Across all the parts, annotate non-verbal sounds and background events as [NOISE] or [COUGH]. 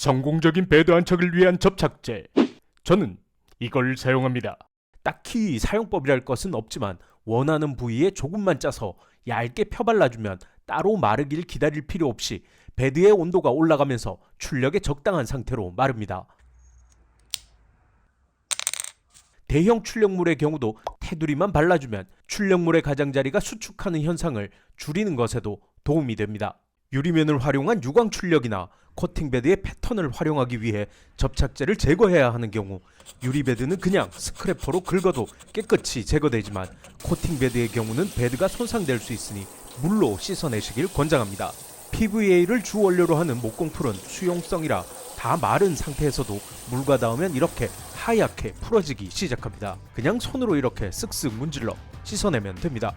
성공적인 배드 안착을 위한 접착제. 저는 이걸 사용합니다. 딱히 사용법이랄 것은 없지만 원하는 부위에 조금만 짜서 얇게 펴발라주면 따로 마르길 기다릴 필요 없이 배드의 온도가 올라가면서 출력에 적당한 상태로 마릅니다. 대형 출력물의 경우도 테두리만 발라주면 출력물의 가장자리가 수축하는 현상을 줄이는 것에도 도움이 됩니다. 유리면을 활용한 유광 출력이나 코팅 베드의 패턴을 활용하기 위해 접착제를 제거해야 하는 경우 유리 베드는 그냥 스크래퍼로 긁어도 깨끗이 제거되지만 코팅 베드의 경우는 베드가 손상될 수 있으니 물로 씻어내시길 권장합니다. PVA를 주 원료로 하는 목공풀은 수용성이라 다 마른 상태에서도 물과 닿으면 이렇게 하얗게 풀어지기 시작합니다. 그냥 손으로 이렇게 쓱쓱 문질러 씻어내면 됩니다.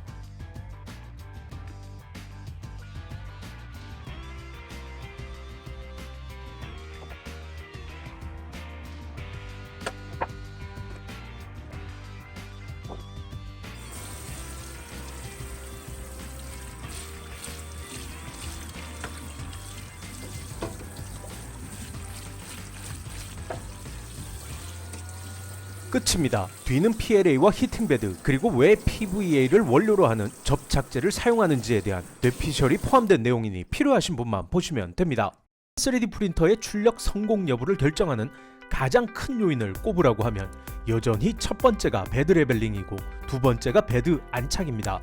끝입니다. 뒤는 PLA와 히팅베드 그리고 왜 PVA를 원료로 하는 접착제를 사용하는지에 대한 뇌피셜이 포함된 내용이니 필요하신 분만 보시면 됩니다. 3D 프린터의 출력 성공 여부를 결정하는 가장 큰 요인을 꼽으라고 하면 여전히 첫 번째가 베드 레벨링이고 두 번째가 베드 안착입니다.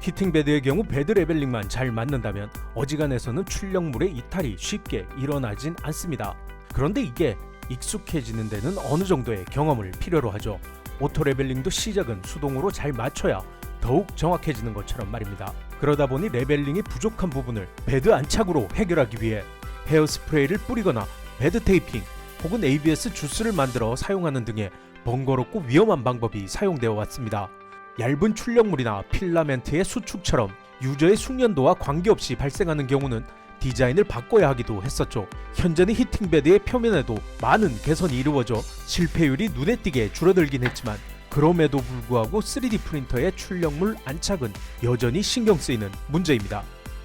히팅 베드의 경우 베드 레벨링만 잘 맞는다면 어지간해서는 출력물의 이탈이 쉽게 일어나진 않습니다. 그런데 이게 익숙해지는 데는 어느 정도의 경험을 필요로 하죠. 오토 레벨링도 시작은 수동으로 잘 맞춰야 더욱 정확해지는 것처럼 말입니다. 그러다 보니 레벨링이 부족한 부분을 베드 안착으로 해결하기 위해 헤어스프레이를 뿌리거나 베드 테이핑 혹은 ABS 주스를 만들어 사용하는 등의 번거롭고 위험한 방법이 사용되어 왔습니다. 얇은 출력물이나 필라멘트의 수축처럼 유저의 숙련도와 관계없이 발생하는 경우는 디자인을 바꿔야 하기도 했었죠. 현재는 히팅베드의 표면에도 많은 개선이 이루어져 실패율이 눈에 띄게 줄어들긴 했지만 그럼에도 불구하고 3D 프린터의 출력물 안착은 여전히 신경 쓰이는 문제입니다.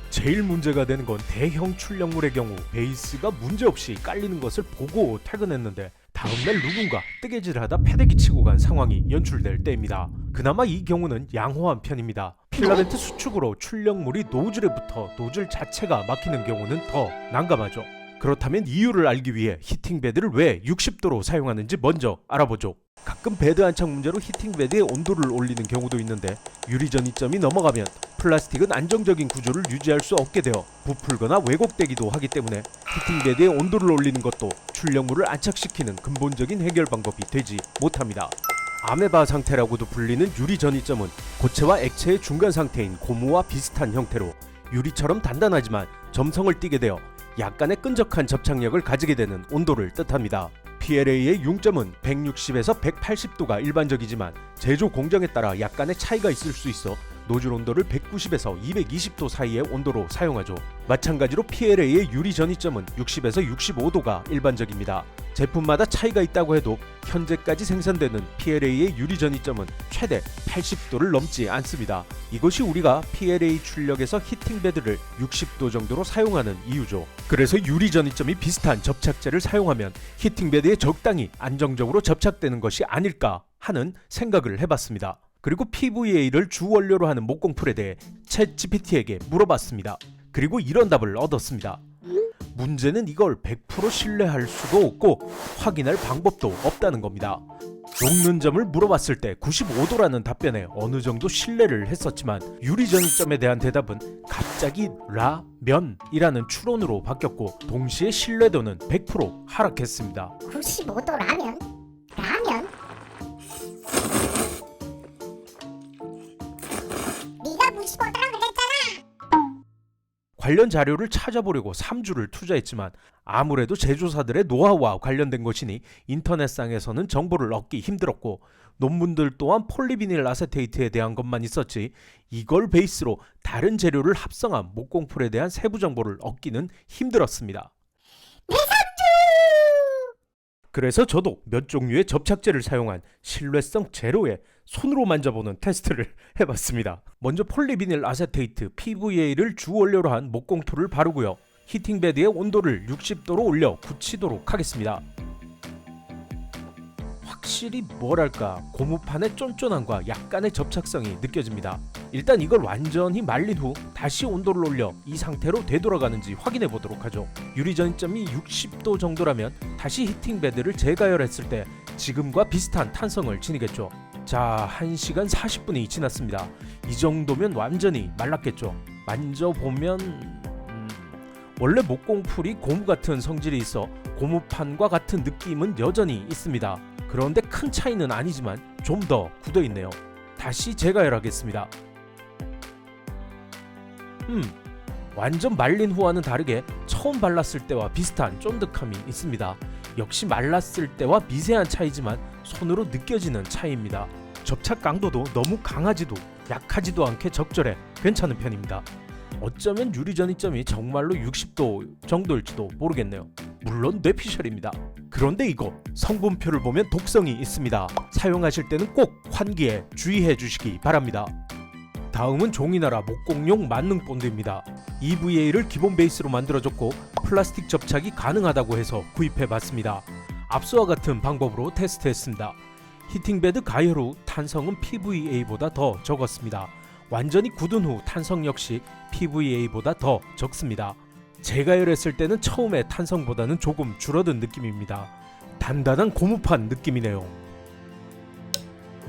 제일 문제가 되는 건 대형 출력물의 경우 베이스가 문제없이 깔리는 것을 보고 퇴근했는데 다음날 누군가 뜨개질하다 패대기 치고 간 상황이 연출될 때입니다. 그나마 이 경우는 양호한 편입니다. 필라멘트 수축으로 출력물이 노즐에 붙어 노즐 자체가 막히는 경우는 더 난감하죠. 그렇다면 이유를 알기 위해 히팅 베드를 왜 60도로 사용하는지 먼저 알아보죠. 가끔 베드 안착 문제로 히팅 베드의 온도를 올리는 경우도 있는데 유리 전 이점이 넘어가면 플라스틱은 안정적인 구조를 유지할 수 없게 되어 부풀거나 왜곡되기도 하기 때문에 히팅 베드의 온도를 올리는 것도 출력물을 안착시키는 근본적인 해결 방법이 되지 못합니다. 아메바 상태라고도 불리는 유리 전이점은 고체와 액체의 중간 상태인 고무와 비슷한 형태로 유리처럼 단단하지만 점성을 띠게 되어 약간의 끈적한 접착력을 가지게 되는 온도를 뜻합니다. PLA의 융점은 160에서 180도가 일반적이지만 제조 공정에 따라 약간의 차이가 있을 수 있어 노즐 온도를 190에서 220도 사이의 온도로 사용하죠. 마찬가지로 PLA의 유리 전이점은 60에서 65도가 일반적입니다. 제품마다 차이가 있다고 해도 현재까지 생산되는 PLA의 유리 전이점은 최대 80도를 넘지 않습니다. 이것이 우리가 PLA 출력에서 히팅 베드를 60도 정도로 사용하는 이유죠. 그래서 유리 전이점이 비슷한 접착제를 사용하면 히팅 베드에 적당히 안정적으로 접착되는 것이 아닐까 하는 생각을 해봤습니다. 그리고 PVA를 주 원료로 하는 목공풀에 대해 챗 GPT에게 물어봤습니다. 그리고 이런 답을 얻었습니다. 문제는 이걸 100% 신뢰할 수도 없고 확인할 방법도 없다는 겁니다. 녹는 점을 물어봤을 때 95도라는 답변에 어느 정도 신뢰를 했었지만 유리 전이점에 대한 대답은 갑자기 라면이라는 추론으로 바뀌었고 동시에 신뢰도는 100% 하락했습니다. 95도 라면? 라면? 네가 95도라 그랬잖아. 관련 자료를 찾아보려고 3주를 투자했지만 아무래도 제조사들의 노하우와 관련된 것이니 인터넷상에서는 정보를 얻기 힘들었고 논문들 또한 폴리비닐 아세테이트에 대한 것만 있었지 이걸 베이스로 다른 재료를 합성한 목공풀에 대한 세부 정보를 얻기는 힘들었습니다. 그래서 저도 몇 종류의 접착제를 사용한 신뢰성 제로의 손으로 만져보는 테스트를 [LAUGHS] 해봤습니다. 먼저 폴리비닐 아세테이트 PVA를 주 원료로 한 목공풀을 바르고요. 히팅 베드의 온도를 60도로 올려 굳히도록 하겠습니다. 확실히 뭐랄까 고무판의 쫀쫀함과 약간의 접착성이 느껴집니다. 일단 이걸 완전히 말린 후 다시 온도를 올려 이 상태로 되돌아가는지 확인해 보도록 하죠. 유리 전점이 60도 정도라면 다시 히팅 베드를 재가열했을 때 지금과 비슷한 탄성을 지니겠죠. 자, 1시간 40분이 지났습니다. 이 정도면 완전히 말랐겠죠. 만져보면 음, 원래 목공풀이 고무 같은 성질이 있어 고무판과 같은 느낌은 여전히 있습니다. 그런데 큰 차이는 아니지만 좀 더 굳어 있네요. 다시 재가열하겠습니다. 음, 완전 말린 후와는 다르게 처음 발랐을 때와 비슷한 쫀득함이 있습니다. 역시 말랐을 때와 미세한 차이지만 손으로 느껴지는 차이입니다. 접착 강도도 너무 강하지도 약하지도 않게 적절해 괜찮은 편입니다. 어쩌면 유리 전이점이 정말로 60도 정도일지도 모르겠네요. 물론 뇌피셜입니다. 그런데 이거 성분표를 보면 독성이 있습니다. 사용하실 때는 꼭 환기에 주의해 주시기 바랍니다. 다음은 종이나라 목공용 만능 본드입니다. EVA를 기본 베이스로 만들어줬고 플라스틱 접착이 가능하다고 해서 구입해봤습니다. 앞서와 같은 방법으로 테스트했습니다. 히팅베드 가열 후 탄성은 PVA보다 더 적었습니다. 완전히 굳은 후 탄성 역시 PVA보다 더 적습니다. 재가열했을 때는 처음에 탄성보다는 조금 줄어든 느낌입니다. 단단한 고무판 느낌이네요.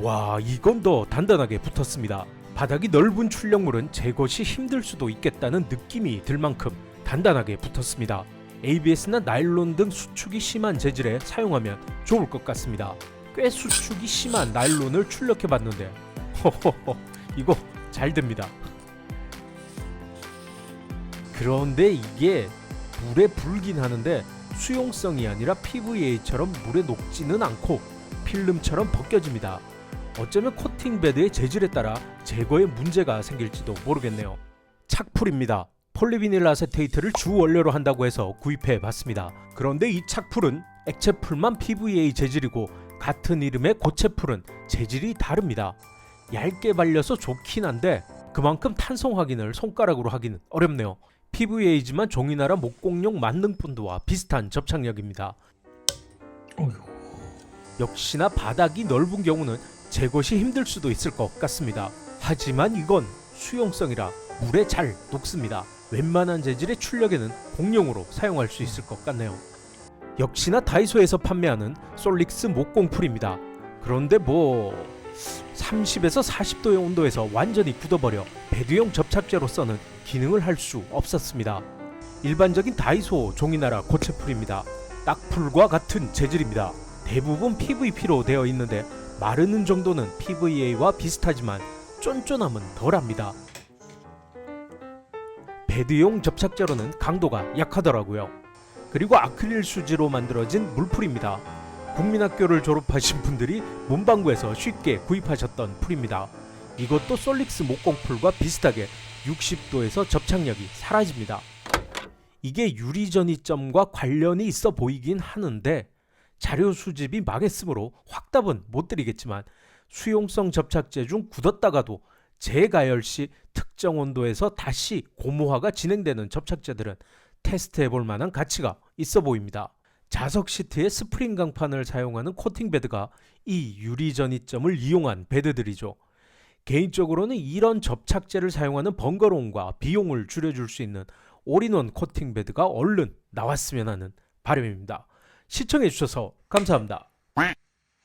와, 이건 더 단단하게 붙었습니다. 바닥이 넓은 출력물은 제것이 힘들 수도 있겠다는 느낌이 들 만큼 단단하게 붙었습니다. ABS나 나일론 등 수축이 심한 재질에 사용하면 좋을 것 같습니다. 꽤 수축이 심한 나일론을 출력해 봤는데 [LAUGHS] 허허허 이거 잘 됩니다. 그런데 이게 물에 불긴 하는데 수용성이 아니라 PVA처럼 물에 녹지는 않고 필름처럼 벗겨집니다. 어쩌면 코팅 베드의 재질에 따라 제거에 문제가 생길지도 모르겠네요. 착풀입니다. 폴리비닐 아세테이트를 주 원료로 한다고 해서 구입해 봤습니다. 그런데 이 착풀은 액체풀만 PVA 재질이고 같은 이름의 고체풀은 재질이 다릅니다. 얇게 발려서 좋긴 한데 그만큼 탄성 확인을 손가락으로 하기는 어렵네요. PVA지만 종이나라 목공용 만능 본드와 비슷한 접착력입니다. 역시나 바닥이 넓은 경우는 제것이 힘들 수도 있을 것 같습니다. 하지만 이건 수용성이라 물에 잘 녹습니다. 웬만한 재질의 출력에는 공용으로 사용할 수 있을 것 같네요. 역시나 다이소에서 판매하는 솔릭스 목공풀입니다. 그런데 뭐 30에서 40도의 온도에서 완전히 굳어버려 배드용 접착제로서는 기능을 할 수 없었습니다. 일반적인 다이소 종이나라 고체풀입니다. 딱풀과 같은 재질입니다. 대부분 PVP로 되어 있는데 마르는 정도는 PVA와 비슷하지만 쫀쫀함은 덜합니다. 배드용 접착제로는 강도가 약하더라고요. 그리고 아크릴 수지로 만들어진 물풀입니다. 국민학교를 졸업하신 분들이 문방구에서 쉽게 구입하셨던 풀입니다. 이것도 솔릭스 목공풀과 비슷하게 60도에서 접착력이 사라집니다. 이게 유리 전이점과 관련이 있어 보이긴 하는데 자료 수집이 망했으므로 확답은 못 드리겠지만 수용성 접착제 중 굳었다가도 재가열 시 특정 온도에서 다시 고무화가 진행되는 접착제들은 테스트해 볼 만한 가치가 있어 보입니다. 자석 시트에 스프링 강판을 사용하는 코팅 베드가 이 유리 전이점을 이용한 베드들이죠. 개인적으로는 이런 접착제를 사용하는 번거로움과 비용을 줄여줄 수 있는 올인원 코팅 베드가 얼른 나왔으면 하는 바람입니다. 시청해주셔서 감사합니다.